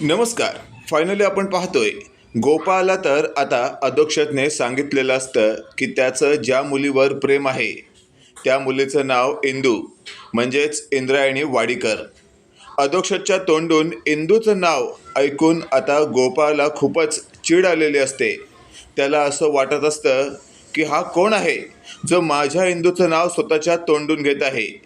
नमस्कार. फायनली आपण पाहतोय. गोपाळला तर आता अधोक्षतने सांगितलेलं असतं की त्याचं ज्या मुलीवर प्रेम आहे त्या मुलीचं नाव इंदू म्हणजेच इंद्रायणी वाडीकर. अध्यक्षच्या तोंडून इंदूचं नाव ऐकून आता गोपाला खूपच चीड आलेली असते. त्याला असं वाटत असतं की हा कोण आहे जो माझ्या इंदूचं नाव स्वतःच्या तोंडून घेत आहे?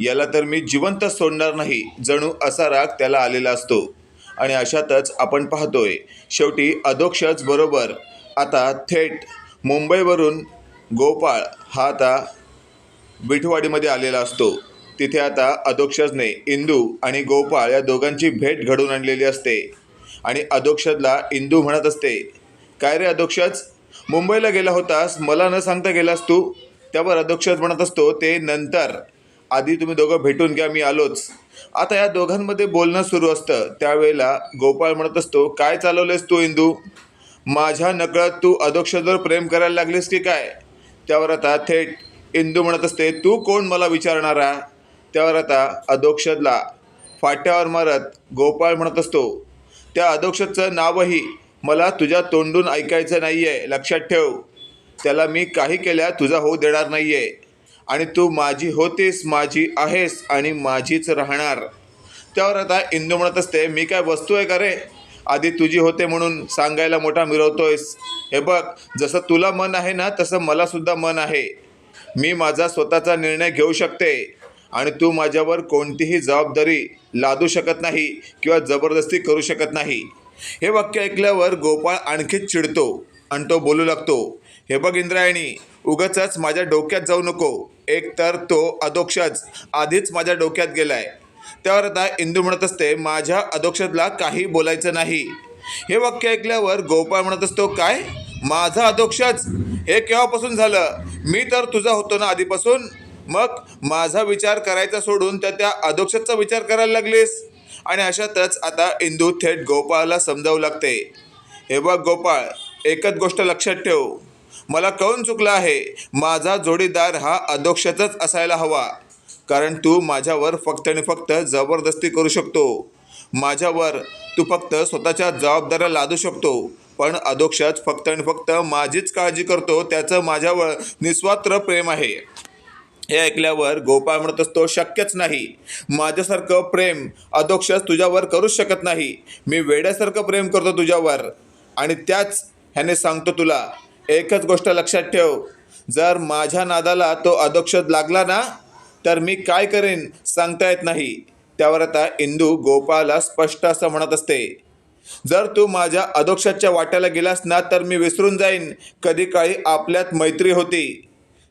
याला तर मी जिवंत सोडणार नाही जणू असा राग त्याला आलेला असतो. आणि अशातच आपण पाहतोय शेवटी अधोक्षच बरोबर. आता थेट मुंबईवरून गोपाळ हा आता विठवाडीमध्ये आलेला असतो. तिथे आता अधोक्षजने इंदू आणि गोपाळ या दोघांची भेट घडवून आणलेली असते. आणि अधोक्षजला इंदू म्हणत असते काय रे अधोक्षज? मुंबईला गेला होतास मला न सांगता गेलास तू? त्यावर अधोक्षज म्हणत असतो ते नंतर. आधी तुम्ही दोघं भेटून घ्या मी आलोच. आता या दोघांमध्ये बोलणं सुरू असतं. त्यावेळेला गोपाळ म्हणत असतो काय चालवलेस तू इंदू? माझ्या नकळत तू अधोक्षजवर प्रेम करायला लागलीस की काय? त्यावर आता थेट इंदू म्हणत असते तू कोण मला विचारणारा त्यावर आता अधोक्षदला फाट्यावर मारत गोपाळ म्हणत असतो त्या अधोक्षदचं नावही मला तुझ्या तोंडून ऐकायचं नाही आहे लक्षात ठेव. त्याला मी काही केल्या तुझा होऊ देणार नाही आहे आणि तू माझी होतीस माझी आहेस आणि माझीच राहणार. त्यावर आता इंदू म्हणत असते मी काय वस्तू आहे का रे? आधी तुझी होते म्हणून सांगायला मोठा मिरवतोयस. हे बघ जसं तुला मन आहे ना तसं मलासुद्धा मन आहे. मी माझा स्वतःचा निर्णय घेऊ शकते आणि तू माझ्यावर कोणतीही जबाबदारी लादू शकत नाही किंवा जबरदस्ती करू शकत नाही. हे वाक्य ऐकल्यावर गोपाळ आणखीच चिडतो आणि तो बोलू लागतो हे बघ इंद्रायणी उगाचच माझ्या डोक्यात जाऊ नको. एक तर तो अधोक्षज आधीच माझ्या डोक्यात गेलाय. त्यावर आता इंदू म्हणत असते माझ्या अधोक्षजला काही बोलायचं नाही. हे वाक्य ऐकल्यावर गोपाळ म्हणत असतो काय? माझा अधोक्षज हे केव्हापासून झालं? मी तर तुझा होतो ना आधीपासून? मग माझा विचार करायचा सोडून त्या त्या अधोक्षजचा विचार करायला लागलीस? आणि अशातच आता इंदू थेट गोपाळला समजावू लागते. हे बघ गोपाळ एकच गोष्ट लक्षात ठेव. मला कळून चुकलं आहे. माझा जोडीदार हा अधोक्षतच असायला हवा. कारण तू माझ्यावर फक्त आणि फक्त जबरदस्ती करू शकतो. माझ्यावर तू फक्त स्वतःच्या जबाबदाऱ्या लादू शकतो. पण अधोक्षज फक्त आणि फक्त माझीच काळजी करतो त्याचं माझ्यावर निस्वार्थ प्रेम आहे. हे ऐकल्यावर गोपाळ म्हणत असतो शक्यच नाही. माझ्यासारखं प्रेम अधोक्षज तुझ्यावर करूच शकत नाही. मी वेड्यासारखं प्रेम करतो तुझ्यावर. आणि त्याच ह्याने सांगतो तुला एकच गोष्ट लक्षात ठेव. जर माझ्या नादाला तो अधोक्षज लागला ना तर मी काय करेन सांगता येत नाही. त्यावर आता इंदू गोपाळला स्पष्ट असं म्हणत असते. जर तू माझ्या अधोक्षाच्या वाट्याला गेलास ना तर मी विसरून जाईन. कधी काळी आपल्यात मैत्री होती.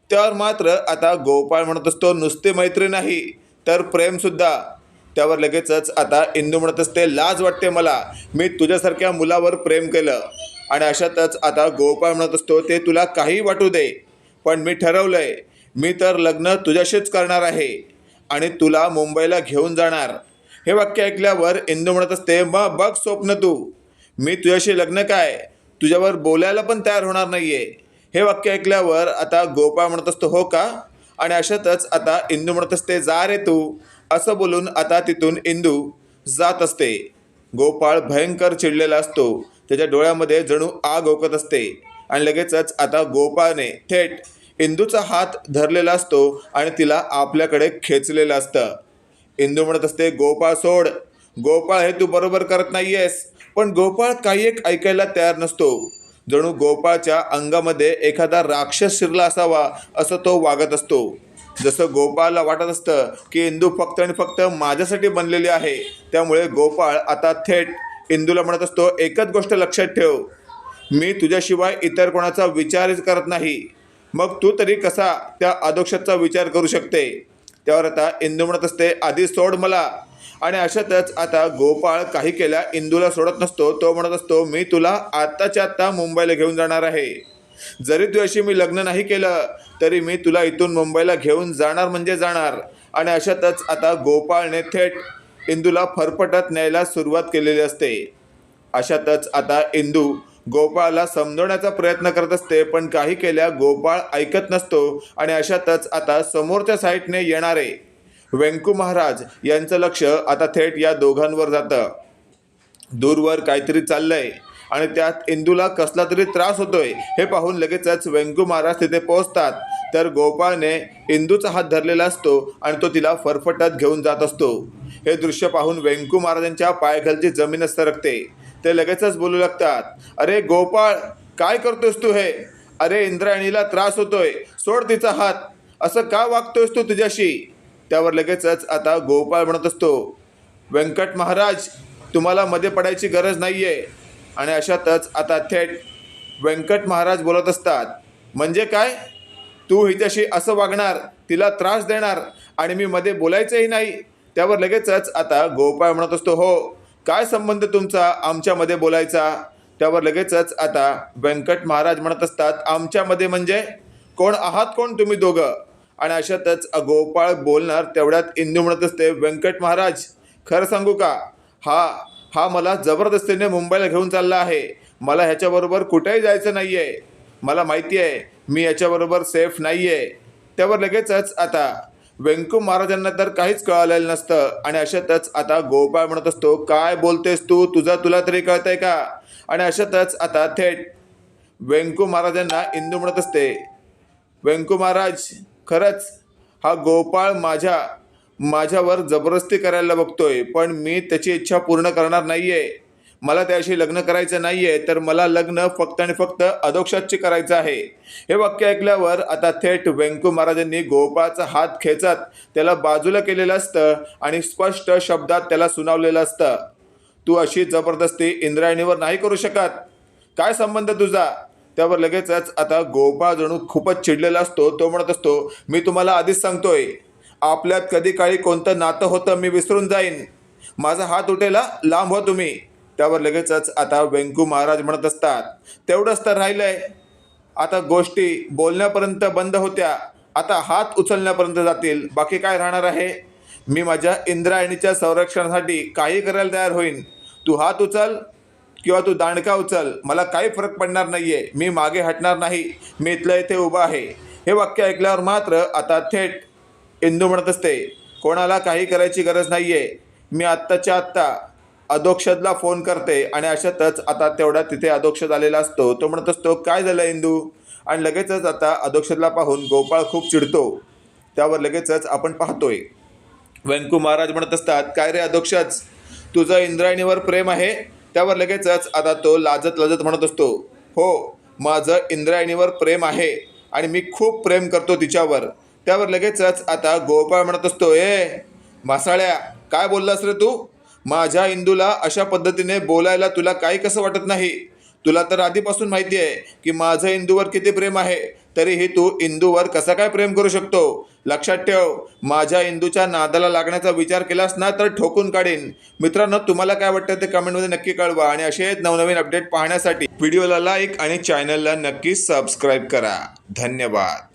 त्यावर मात्र आता गोपाळ म्हणत असतो नुसती मैत्री नाही तर प्रेमसुद्धा त्यावर लगेचच आता इंदू म्हणत असते लाज वाटते मला. मी तुझ्यासारख्या मुलावर प्रेम केलं. आणि अशातच आता गोपाळ म्हणत असतो ते तुला काही वाटू दे पण मी ठरवलं आहे मी तर लग्न तुझ्याशीच करणार आहे आणि तुला मुंबईला घेऊन जाणार. हे वाक्य ऐकल्यावर इंदू म्हणत असते मग बघ स्वप्न तू मी तुझ्याशी लग्न काय? तुझ्यावर बोलायला पण तयार होणार नाही आहे हे वाक्य ऐकल्यावर आता गोपाळ म्हणत असतो हो का? आणि अशातच आता इंदू म्हणत असते जा रे तू. असं बोलून आता तिथून इंदू जात असते. गोपाळ भयंकर चिडलेला असतो. त्याच्या डोळ्यामध्ये जणू आग ओकत असते. आणि लगेचच आता गोपाळने थेट इंदूचा हात धरलेला असतो आणि तिला आपल्याकडे खेचलेलं असतं. इंदू म्हणत असते गोपाळ सोड. गोपाळ हे तू बरोबर करत नाही आहेस पण गोपाळ काही एक ऐकायला तयार नसतो. जणू गोपाळच्या अंगामध्ये एखादा राक्षस शिरला असावा असं तो वागत असतो. जसं गोपाळला वाटत असतं की इंदू फक्त आणि फक्त माझ्यासाठी बनलेली आहे त्यामुळे गोपाळ आता थेट इंदूला म्हणत असतो एकच गोष्ट लक्षात ठेव. मी तुझ्याशिवाय इतर कोणाचा विचारच करत नाही. मग तू तरी कसा त्या अधोक्षाचा विचार करू शकते? त्यावर आता इंदू म्हणत असते आधी सोड मला. आणि अशातच आता गोपाळ काही केल्या इंदूला सोडत नसतो. तो म्हणत असतो मी तुला आत्ताच्या आत्ता मुंबईला घेऊन जाणार आहे. जरी तुझ्याशी मी लग्न नाही केलं तरी मी तुला इथून मुंबईला घेऊन जाणार म्हणजे जाणार. आणि अशातच आता गोपाळने थेट इंदूला फरफटत न्यायला सुरुवात केलेली असते. अशातच आता इंदू गोपाळला समजवण्याचा प्रयत्न करत असते पण काही केल्या गोपाळ ऐकत नसतो आणि अशातच आता समोरच्या साईडने येणारे व्यंकू महाराज यांचं लक्ष आता थेट या दोघांवर जातं. दूरवर काहीतरी चाललंय आणि त्यात इंदूला कसला तरी त्रास होतोय हे पाहून लगेचच व्यंकू महाराज तिथे पोहोचतात. तर गोपाळने इंदूचा हात धरलेला असतो आणि तो तिला फरफटत घेऊन जात असतो. हे दृश्य पाहून व्यंकू महाराजांच्या पायखालची जमीन सरकते. ते लगेचच बोलू लागतात अरे गोपाळ काय करतोस तू हे? अरे इंद्रायणीला त्रास होतोय सोड तिचा हात. असं का वागतोयस तू तुझ्याशी? त्यावर लगेचच आता गोपाळ म्हणत असतो व्यंकट महाराज तुम्हाला मध्ये पडायची गरज नाही आहे आणि अशातच आता थेट व्यंकट महाराज बोलत असतात म्हणजे काय? तू हिच्याशी असं वागणार तिला त्रास देणार आणि मी मध्ये बोलायचंही नाही. त्यावर लगेचच आता गोपाळ म्हणत असतो हो काय संबंध तुमचा आमच्यामध्ये बोलायचा? त्यावर लगेचच आता व्यंकट महाराज म्हणत असतात आमच्यामध्ये म्हणजे? कोण आहात कोण तुम्ही दोघं? आणि अशातच गोपाळ बोलणार तेवढ्यात इंदू म्हणत असते व्यंकट महाराज खरं सांगू का? हा हा मला जबरदस्तीने मुंबईला घेऊन चालला आहे. मला ह्याच्याबरोबर कुठेही जायचं नाही आहे मला माहिती आहे मी याच्याबरोबर सेफ नाही आहे त्यावर लगेचच आता व्यंकू महाराजांना तर काहीच कळालेलं नसतं. आणि अशातच आता गोपाळ म्हणत असतो काय बोलतेस तू? तुझं तुला तरी कळतंय का? आणि अशातच आता थेट व्यंकू महाराजांना इंदू म्हणत असते व्यंकू महाराज खरंच हा गोपाळ माझ्या माझ्यावर जबरदस्ती करायला बघतोय पण मी त्याची इच्छा पूर्ण करणार नाही आहे मला त्याशी लग्न करायचं नाही आहे तर मला लग्न फक्त आणि फक्त अधोक्षातची करायचं आहे. हे वाक्य ऐकल्यावर आता थेट व्यंकू महाराजांनी गोपाळचा हात खेचत त्याला बाजूला केलेलं असतं आणि स्पष्ट शब्दात त्याला सुनावलेलं असतं. तू अशी जबरदस्ती इंद्रायणीवर नाही करू शकत. काय संबंध तुझा? त्यावर लगेचच आता गोपाळ जणू खूपच चिडलेला असतो. तो म्हणत असतो मी तुम्हाला आधीच सांगतोय आपल्यात कधी काळी कोणतं नातं होतं मी विसरून जाईन. माझा हात उठेला लांब हो तुम्ही. त्यावर लगेचच आता व्यंकू महाराज म्हणत असतात तेवढंच तर राहिलंय. आता गोष्टी बोलण्यापर्यंत बंद होत्या. आता हात उचलण्यापर्यंत जातील. बाकी काय राहणार आहे? मी माझ्या इंद्रायणीच्या संरक्षणासाठी काही करायला तयार होईन. तू हात उचल किंवा तू दांडका उचल. मला काही फरक पडणार नाही आहे मी मागे हटणार नाही. मी इथलं इथे उभा आहे. हे वाक्य ऐकल्यावर मात्र आता थेट इंदू म्हणत असते कोणाला काही करायची गरज नाही आहे मी आत्ताच्या आत्ता अधोक्षदला फोन करते आणि अशातच आता तेवढा तिथे अधोक्षद आलेला असतो. तो म्हणत असतो काय झालं इंदू? आणि लगेचच आता अधोक्षदला पाहून गोपाळ खूप चिडतो. त्यावर लगेचच आपण पाहतोय. व्यंकू महाराज म्हणत असतात काय रे अधोक्षज तुझं इंद्रायणीवर प्रेम आहे? त्यावर लगेचच आता तो लाजत लाजत म्हणत असतो हो माझं इंद्रायणीवर प्रेम आहे आणि मी खूप प्रेम करतो तिच्यावर. त्यावर लगेचच आता गोपाळ म्हणत असतो ए मासाळ्या काय बोललास रे तू? माझ्या इंदूला अशा पद्धतीने बोलायला तुला काही कसं वाटत नाही? तुला तर आधीपासून माहिती आहे की माझं इंदूवर किती प्रेम आहे तरीही तू इंदूवर कसा काय प्रेम करू शकतो? लक्षात ठेव माझ्या इंदूच्या नादाला लागण्याचा विचार केलास ना तर ठोकून काढीन. मित्रांनो तुम्हाला काय वाटतं ते कमेंटमध्ये नक्की कळवा आणि असे नवनवीन अपडेट पाहण्यासाठी व्हिडिओला लाईक आणि चॅनलला नक्की सबस्क्राईब करा. धन्यवाद.